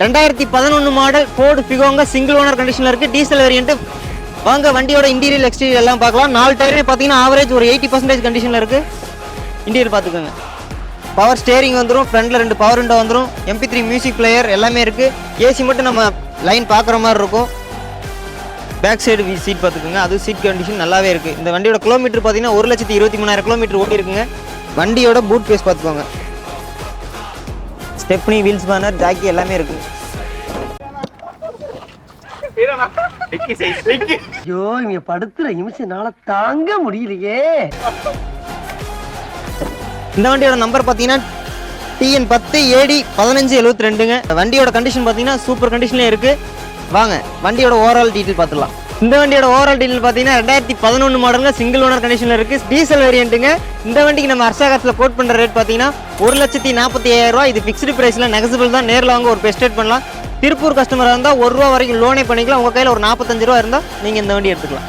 ரெண்டாயிரத்தி பதினொன்று model Ford ஃபிகோங்க சிங்கிள் ஓனர் கண்டிஷனில் இருக்குது டீசல் வேரியன்ட்டு வாங்க வண்டியோட இன்டீரியல் எக்ஸ்டீரியர் எல்லாம் பார்க்கலாம். நாலு டயருமே பார்த்தீங்கன்னா ஆவரேஜ் ஒரு எயிட்டி பர்சன்டேஜ் கண்டிஷனில் இருக்குது இன்டீரியர் பார்த்துக்கோங்க. பவர் ஸ்டேரிங் வந்துடும் ஃப்ரண்டில் ரெண்டு பவர் விண்டோ வந்துடும் எம்பி த்ரீ மியூசிக் பிளேயர் எல்லாமே இருக்குது ஏசி மட்டும் நம்ம லைன் பார்க்குற மாதிரி இருக்கும். பேக் சைடு சீட் பார்த்துக்கோங்க. அது சீட் கண்டிஷன் நல்லாவே இருக்குது இந்த வண்டியோட கிலோமீட்டர் பார்த்தீங்கன்னா ஒரு லட்சத்தி இருபத்தி மூணாயிரம் கிலோமீட்டர் ஓடி இருக்குங்க வண்டியோட பூட் பேஸ் பார்த்துக்கோங்க. ஸ்டெப்னி வீல்ஸ் பேனர் ஜாக்கி எல்லாமே இருக்குது ஐயோ இவங்க படுத்துற நிமிஷம்னால தாங்க முடியலையே. இந்த வண்டியோட நம்பர் பார்த்தீங்கன்னா டிஎன் பத்து ஏடி பதினஞ்சு எழுபத்தி ரெண்டுங்க. வண்டியோட கண்டிஷன் பார்த்தீங்கன்னா சூப்பர் கண்டிஷன்லேயே இருக்குது வாங்க வண்டியோட ஓவரால் டீட்டெயில் பார்த்துடலாம். இந்த வண்டியோட ஓவரால் டீல் பார்த்தீங்கன்னா ரெண்டாயிரத்தி பதினொன்று மாடலில் சிங்கிள் ஓனர் கண்டிஷனில் இருக்குது டீசல் வேரியண்ட்டுங்க இந்த வண்டிக்கு நம்ம அர்சாகாத்தில் கோட் பண்ணுற ரேட் பார்த்தீங்கன்னா ஒரு லட்சத்தி நாற்பத்தி ஐயாயிரரூவா ரூபா இது ஃபிக்ஸ்டு ப்ரைஸில் நெகசிபிள் தான். நேரில் வாங்க ஒரு பெஸ்டேட் பண்ணலாம். திருப்பூர் கஸ்டமராக இருந்தால் ஒரு ரூபா வரைக்கும் லோனே பண்ணிக்கலாம். உங்கள் கையில் ஒரு நாற்பத்தஞ்சு ரூபா இருந்தால் நீங்கள் இந்த வண்டி எடுத்துக்கலாம்.